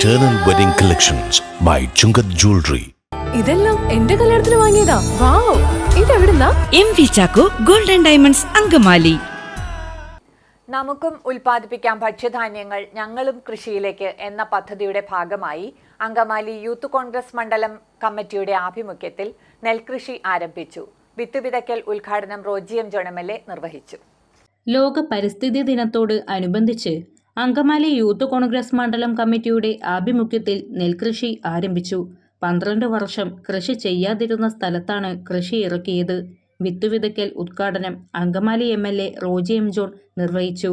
Eternal Wedding Collections by Chungath Jewelry. ഇതെല്ലാം എന്റെ കല്യാണത്തിന് വാങ്ങിയതാ. Wow. ഇതെവിടുന്നാ? M V Chacko golden diamonds Angamaly. നമുക്കും ഉൽപ്പാദിപ്പിക്കാം ഭക്ഷ്യധാന്യങ്ങൾ. ഞങ്ങളും കൃഷിയിലേക്ക് എന്ന പദ്ധതിയുടെ ഭാഗമായി അങ്കമാലി യൂത്ത് കോൺഗ്രസ് മണ്ഡലം കമ്മിറ്റിയുടെ ആഭിമുഖ്യത്തിൽ നെൽകൃഷി ആരംഭിച്ചു. വിത്ത് വിതയ്ക്കൽ ഉദ്ഘാടനം റോജി എം ജോൺ നിർവഹിച്ചു. ലോക പരിസ്ഥിതി ദിനത്തോട് അനുബന്ധിച്ച് അങ്കമാലി യൂത്ത് കോൺഗ്രസ് മണ്ഡലം കമ്മിറ്റിയുടെ ആഭിമുഖ്യത്തിൽ നെൽകൃഷി ആരംഭിച്ചു പന്ത്രണ്ട് വർഷം കൃഷി ചെയ്യാതിരുന്ന സ്ഥലത്താണ് കൃഷി ഇറക്കിയത് വിത്തുവിതയ്ക്കൽ ഉദ്ഘാടനം Angamaly M L A Roji M John നിർവഹിച്ചു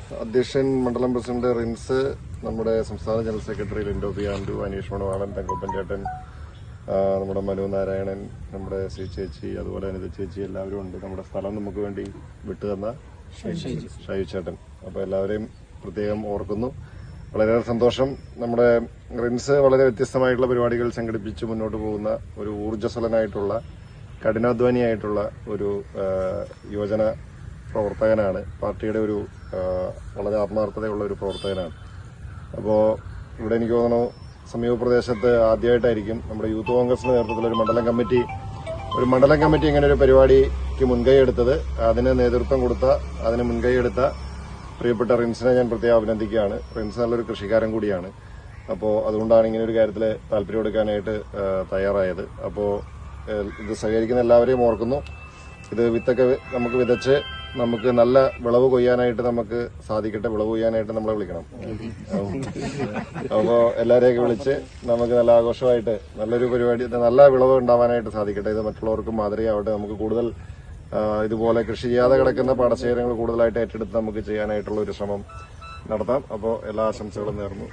അധ്യക്ഷൻ മണ്ഡലം പ്രസിഡന്റ് റിൻസ് നമ്മുടെ സംസ്ഥാന general secretary Lindo P and Aneesh Manavalan Thankappan ചേട്ടൻ നമ്മുടെ മനു നാരായണൻ നമ്മുടെ ശ്രീ ചേച്ചി അതുപോലെ അനിത ചേച്ചി എല്ലാവരും ഉണ്ട്. നമ്മുടെ സ്ഥലം നമുക്ക് വേണ്ടി വിട്ടു തന്ന ഷൈ ചേട്ടൻ. അപ്പോൾ എല്ലാവരെയും പ്രത്യേകം ഓർക്കുന്നു. വളരെയേറെ സന്തോഷം. നമ്മുടെ റിൻസ് വളരെ വ്യത്യസ്തമായിട്ടുള്ള പരിപാടികൾ സംഘടിപ്പിച്ച് മുന്നോട്ട് പോകുന്ന ഒരു ഊർജസ്വലനായിട്ടുള്ള കഠിനാധ്വാനിയായിട്ടുള്ള ഒരു യുവജന പ്രവർത്തകനാണ്. പാർട്ടിയുടെ ഒരു വളരെ ആത്മാർത്ഥതയുള്ള ഒരു പ്രവർത്തകനാണ്. അപ്പോൾ ഇവിടെ എനിക്ക് തോന്നുന്നു സമീപ പ്രദേശത്ത് ആദ്യമായിട്ടായിരിക്കും നമ്മുടെ യൂത്ത് കോൺഗ്രസിന്റെ നേതൃത്വത്തിൽ ഒരു മണ്ഡലം കമ്മിറ്റി ഒരു മണ്ഡലം കമ്മിറ്റി ഇങ്ങനെ ഒരു പരിപാടിക്ക് മുൻകൈ എടുത്തത്. അതിന് നേതൃത്വം കൊടുത്ത അതിന് മുൻകൈ എടുത്ത പ്രിയപ്പെട്ട റിൻസിനെ ഞാൻ പ്രത്യേകം അഭിനന്ദിക്കുകയാണ്. റിൻസ് നല്ലൊരു കൃഷിക്കാരൻ കൂടിയാണ്. അപ്പോൾ അതുകൊണ്ടാണ് ഇങ്ങനെ ഒരു കാര്യത്തിൽ താല്പര്യം എടുക്കാനായിട്ട് തയ്യാറായത്. അപ്പോൾ ഇത് സഹകരിക്കുന്ന എല്ലാവരെയും ഓർക്കുന്നു. ഇത് വിത്തൊക്കെ നമുക്ക് വിതച്ച് നമുക്ക് നല്ല വിളവ് കൊയ്യാനായിട്ട് നമുക്ക് സാധിക്കട്ടെ വിളവ് കൊയ്യാനായിട്ട് നമ്മളെ വിളിക്കണം. അപ്പോൾ എല്ലാവരെയൊക്കെ വിളിച്ച് നമുക്ക് നല്ല ആഘോഷമായിട്ട് നല്ലൊരു പരിപാടി നല്ല വിളവ് ഉണ്ടാവാനായിട്ട് സാധിക്കട്ടെ. ഇത് മറ്റുള്ളവർക്കും മാതൃകയാവട്ടെ. നമുക്ക് കൂടുതൽ ഇതുപോലെ കൃഷി ചെയ്യാതെ കിടക്കുന്ന പാടശേഖരങ്ങൾ കൂടുതലായിട്ട് ഏറ്റെടുത്ത് നമുക്ക് ചെയ്യാനായിട്ടുള്ള ഒരു ശ്രമം നടത്താം. അപ്പോൾ എല്ലാ ആശംസകളും നേർന്നു.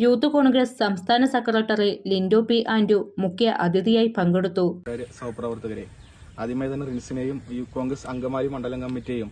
യൂത്ത് കോൺഗ്രസ് സംസ്ഥാന സെക്രട്ടറി ലിൻഡോ പി ആൻഡു മുഖ്യ അതിഥിയായി പങ്കെടുത്തു. സഹപ്രവർത്തകരെ ആദ്യമായി തന്നെ റിൻസിനെയും യൂത്ത് കോൺഗ്രസ് അംഗമായി മണ്ഡലം കമ്മിറ്റിയെയും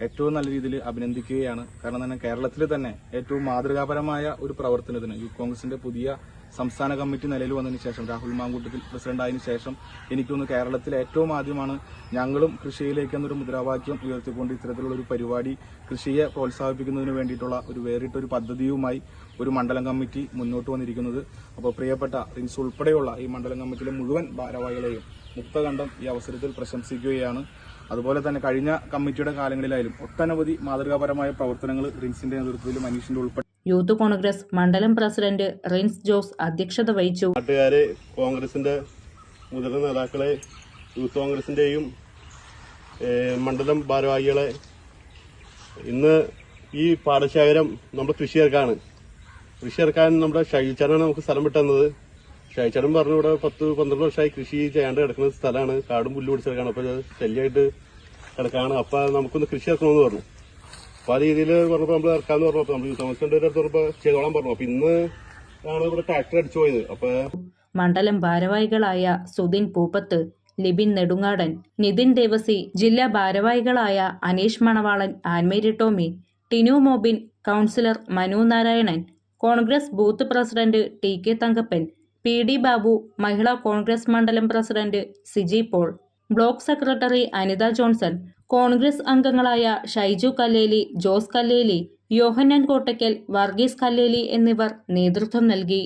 ഏറ്റവും നല്ല രീതിയിൽ അഭിനന്ദിക്കുകയാണ്. കാരണം തന്നെ കേരളത്തിൽ തന്നെ ഏറ്റവും മാതൃകാപരമായ ഒരു പ്രവർത്തനത്തിന് യൂത്ത് കോൺഗ്രസിന്റെ പുതിയ സംസ്ഥാന കമ്മിറ്റി നിലയിൽ വന്നതിന് ശേഷം രാഹുൽ മാങ്കൂട്ടത്തിൽ പ്രസിഡന്റായതിനു ശേഷം എനിക്കൊന്ന് കേരളത്തിൽ ഏറ്റവും ആദ്യമാണ് ഞങ്ങളും കൃഷിയിലേക്ക് എന്നൊരു മുദ്രാവാക്യം ഉയർത്തിക്കൊണ്ട് ഇത്തരത്തിലുള്ള ഒരു പരിപാടി കൃഷിയെ പ്രോത്സാഹിപ്പിക്കുന്നതിന് വേണ്ടിയിട്ടുള്ള ഒരു വേറിട്ട ഒരു പദ്ധതിയുമായി ഒരു മണ്ഡലം കമ്മിറ്റി മുന്നോട്ട് വന്നിരിക്കുന്നത്. അപ്പോൾ പ്രിയപ്പെട്ട റിൻസ് ഉൾപ്പെടെയുള്ള ഈ മണ്ഡലം കമ്മിറ്റിയിലെ മുഴുവൻ ഭാരവാഹികളെയും മുക്തകണ്ഠം ഈ അവസരത്തിൽ പ്രശംസിക്കുകയാണ്. അതുപോലെ തന്നെ കഴിഞ്ഞ കമ്മിറ്റിയുടെ കാലങ്ങളിലായാലും ഒട്ടനവധി മാതൃകാപരമായ പ്രവർത്തനങ്ങൾ റിൻസിന്റെ നേതൃത്വത്തിൽ മനീഷിന്റെ ഉൾപ്പെടെ യൂത്ത് കോൺഗ്രസ് മണ്ഡലം പ്രസിഡന്റ് റിൻസ് ജോസ് അധ്യക്ഷത വഹിച്ചു. നാട്ടുകാരെ കോൺഗ്രസിന്റെ മുതിർന്ന നേതാക്കളെ യൂത്ത് കോൺഗ്രസിന്റെയും മണ്ഡലം ഭാരവാഹികളെ ഇന്ന് ഈ പാടശേഖരം നമ്മുടെ കൃഷിയർക്കാണ് കൃഷിയർക്കാൻ നമ്മുടെ ശൈലിച്ചാണ് നമുക്ക് സ്ഥലം വിട്ടുന്നത് ഷൈച്ചാടൻ പറഞ്ഞു ഇവിടെ പത്ത് പന്ത്രണ്ട് വർഷമായി കൃഷി ചെയ്യാണ്ട് കിടക്കുന്ന സ്ഥലമാണ്. കാടും പുല്ല് പിടിച്ച് കിടക്കാണ് അപ്പൊ ശല്യമായിട്ട് കിടക്കാണ്. അപ്പൊ നമുക്കൊന്ന് കൃഷി ഇറക്കണമെന്ന് പറഞ്ഞു. അപ്പൊ ആ രീതിയിൽ പറഞ്ഞപ്പോ നമ്മൾ ഇറക്കാന്ന് പറഞ്ഞപ്പോ നമ്മൾ യൂത്ത് കോൺഗ്രസിന്റെ അടുത്ത് പറഞ്ഞപ്പോ ചെയ്തോളാൻ പറഞ്ഞു. അപ്പൊ ഇന്ന് ആണ് ഇവിടെ ട്രാക്ടർ അടിച്ചു പോയത്. അപ്പൊ മണ്ഡലം ഭാരവാഹികളായ സുധിൻ പൂപ്പത്ത് ലിബിൻ നെടുങ്ങാടൻ നിതിൻ ദേവസി ജില്ലാ ഭാരവാഹികളായ Aneesh Manavalan Annmary Tomy Tinu Mobin councillor Manu Narayanan Congress booth president T K Thankappan P D Babu Mahila Congress മണ്ഡലം president Siji Paul block secretary Anitha Johnson Congress അംഗങ്ങളായ ഷൈജു കല്ലേലി ജോസ് കല്ലേലി യോഹന്നാൻ കോട്ടയ്ക്കൽ വർഗീസ് കല്ലേലി എന്നിവർ നേതൃത്വം നൽകി.